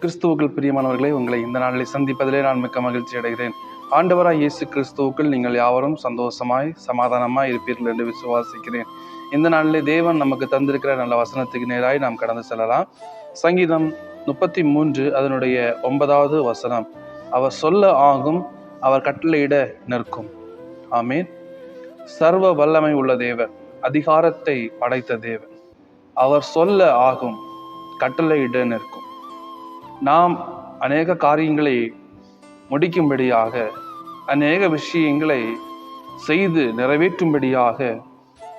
கிறிஸ்துவுக்கள் பிரியமானவர்களை உங்களை இந்த நாளில் சந்திப்பதிலே நான் மிக்க மகிழ்ச்சி அடைகிறேன். ஆண்டவராய் இயேசு கிறிஸ்துவுக்குள் நீங்கள் யாவரும் சந்தோஷமாய் சமாதானமாய் இருப்பீர்கள் என்று விசுவாசிக்கிறேன். இந்த நாளிலே தேவன் நமக்கு தந்திருக்கிற நல்ல வசனத்துக்கு நேராய் நாம் கடந்து செல்லலாம். சங்கீதம் முப்பத்தி மூன்று அதனுடைய ஒன்பதாவது வசனம். அவர் சொல்ல ஆகும் அவர் கட்டளையிட நிற்கும். ஆமீன். சர்வ வல்லமை உள்ள தேவன் அதிகாரத்தை படைத்த தேவன். அவர் சொல்ல ஆகும் கட்டளையிட நிற்கும். நாம் அநேக காரியங்களை முடிக்கும்படியாக அநேக விஷயங்களை செய்து நிறைவேற்றும்படியாக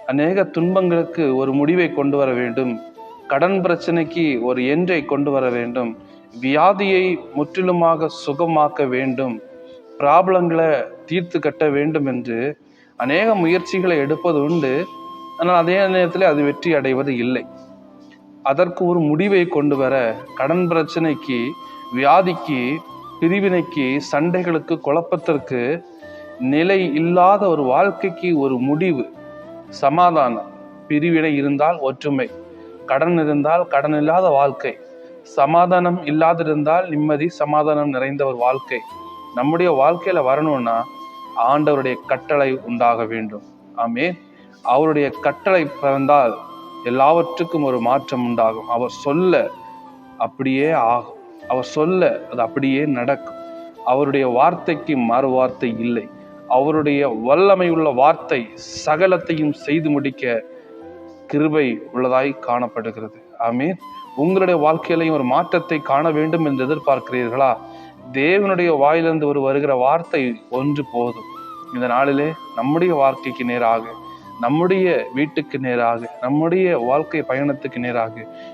அநேக துன்பங்களுக்கு ஒரு முடிவை கொண்டு வர வேண்டும் கடன் பிரச்சனைக்கு ஒரு என்றை கொண்டு வர வேண்டும் வியாதியை முற்றிலுமாக சுகமாக்க வேண்டும் ப்ராப்ளங்களை தீர்த்து கட்ட வேண்டும் என்று அநேக முயற்சிகளை எடுப்பது உண்டு. ஆனால் அதே நேரத்தில் அது வெற்றி அடைவது இல்லை. அதற்கு ஒரு முடிவை கொண்டு வர கடன் பிரச்சனைக்கு வியாதிக்கு பிரிவினைக்கு சண்டைகளுக்கு குழப்பத்திற்கு நிலை இல்லாத ஒரு வாழ்க்கைக்கு ஒரு முடிவு. சமாதானம். பிரிவினை இருந்தால் ஒற்றுமை. கடன் இருந்தால் கடன் இல்லாத வாழ்க்கை. சமாதானம் இல்லாதிருந்தால் நிம்மதி சமாதானம் நிறைந்த ஒரு வாழ்க்கை. நம்முடைய வாழ்க்கையில வரணும்னா ஆண்டவருடைய கட்டளை உண்டாக வேண்டும். ஆமே அவருடைய கட்டளை பிறந்தால் எல்லாவற்றுக்கும் ஒரு மாற்றம் உண்டாகும். அவர் சொல்ல அப்படியே ஆகும். அவர் சொல்ல அது அப்படியே நடக்கும். அவருடைய வார்த்தைக்கு மறு வார்த்தை இல்லை. அவருடைய வல்லமை உள்ள வார்த்தை சகலத்தையும் செய்து முடிக்க கிருபை உள்ளதாய் காணப்படுகிறது. ஆமீன். உங்களுடைய வாழ்க்கையிலையும் ஒரு மாற்றத்தை காண வேண்டும் என்று எதிர்பார்க்கிறீர்களா? தேவனுடைய வாயிலிருந்து ஒரு வருகிற வார்த்தை ஒன்று போதும். இந்த நாளிலே நம்முடைய வாழ்க்கைக்கு நேராக நம்முடைய வீட்டுக்கு நேராக நம்முடைய வாழ்க்கை பயணத்துக்கு நேராக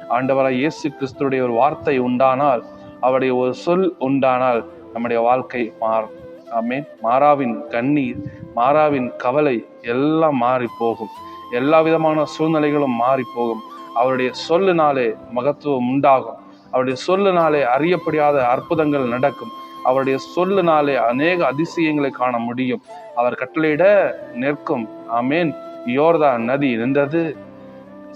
ஆண்டவராய் இயேசு கிறிஸ்துடைய ஒரு வார்த்தை உண்டானால் அவருடைய ஒரு சொல் உண்டானால் நம்முடைய வாழ்க்கை மாறும். ஆமே மாறாவின் கண்ணீர் மாறாவின் கவலை எல்லாம் மாறி போகும் எல்லா விதமான சூழ்நிலைகளும் மாறி போகும் அவருடைய சொல்லுனாலே மகத்துவம் உண்டாகும். அவருடைய சொல்லுனாலே அறியப்படியாத அற்புதங்கள் நடக்கும். அவருடைய சொல்லுனாலே அநேக அதிசயங்களை காண முடியும். அவர் கட்டளையிட நிற்கும். ஆமேன். யோர்தான் நதி நின்றது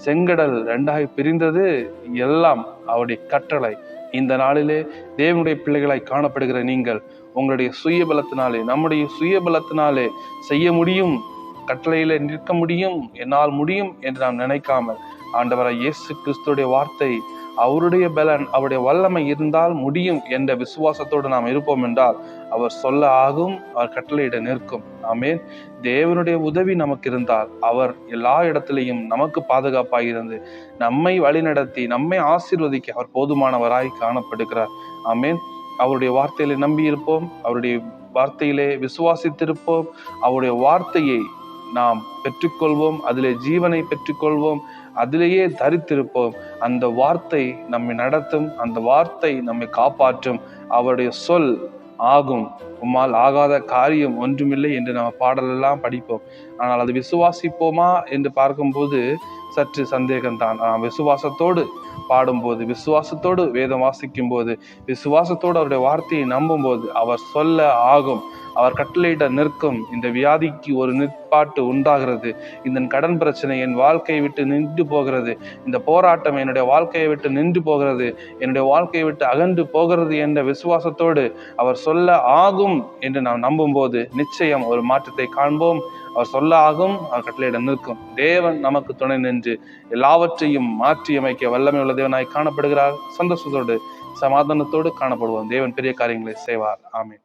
செங்கடல் ரெண்டாக பிரிந்தது எல்லாம் அவருடைய கட்டளை. இந்த நாளிலே தேவனுடைய பிள்ளைகளாய் காணப்படுகிற நீங்கள் உங்களுடைய சுய பலத்தினாலே நம்முடைய சுய பலத்தினாலே செய்ய முடியும் கட்டளையில நிற்க முடியும் என்னால் முடியும் என்று நாம் நினைக்காமல் ஆண்டவராக இயேசு கிறிஸ்துடைய வார்த்தை அவருடைய பலன் அவருடைய வல்லமை இருந்தால் முடியும் என்ற விசுவாசத்தோடு நாம் இருப்போம் என்றால் அவர் சொல்ல ஆகும் அவர் கட்டளையிட நிற்கும். ஆமேன். தேவனுடைய உதவி நமக்கு இருந்தால் அவர் எல்லா இடத்திலையும் நமக்கு பாதுகாப்பாக இருந்து நம்மை வழிநடத்தி நம்மை ஆசீர்வதிக்க அவர் போதுமானவராய் காணப்படுகிறார். ஆமேன். அவருடைய வார்த்தையிலே நம்பி இருப்போம் அவருடைய வார்த்தையிலே விசுவாசித்திருப்போம் அவருடைய வார்த்தையை நாம் பெற்றுக்கொள்வோம் அதிலே ஜீவனை பெற்றுக்கொள்வோம் அதிலேயே தரித்திருப்போம். அந்த வார்த்தை நம்மை நடத்தும் அந்த வார்த்தை நம்மை காப்பாற்றும். அவருடைய சொல் ஆகும். உம்மால் ஆகாத காரியம் ஒன்றுமில்லை என்று நம்ம பாடலெல்லாம் படிப்போம். ஆனால் அது விசுவாசிப்போமா என்று பார்க்கும்போது சற்று சந்தேகம்தான். நாம் விசுவாசத்தோடு பாடும்போது விசுவாசத்தோடு வேதம் வாசிக்கும் போது விசுவாசத்தோடு அவருடைய வார்த்தையை நம்பும்போது அவர் சொல்ல ஆகும். அவர் கட்டளையிட நிற்கும். இந்த வியாதிக்கு ஒரு நிற்பாட்டு உண்டாகிறது. இந்த கடன் பிரச்சனை என் வாழ்க்கையை விட்டு நின்று போகிறது. இந்த போராட்டம் என்னுடைய வாழ்க்கையை விட்டு நின்று போகிறது. என்னுடைய வாழ்க்கையை விட்டு அகன்று போகிறது என்ற விசுவாசத்தோடு அவர் சொல்ல ஆகும் என்று நாம் நம்பும் போது நிச்சயம் ஒரு மாற்றத்தை காண்போம். அவர் சொல்ல ஆகும் அவர் கட்டளையிட நிற்கும். தேவன் நமக்கு துணை நின்று எல்லாவற்றையும் மாற்றி அமைக்க வல்லமை உள்ள தேவனாய் காணப்படுகிறார். சந்தோஷத்தோடு சமாதானத்தோடு காணப்படுவோம். தேவன் பெரிய காரியங்களை செய்வார். ஆமீன்.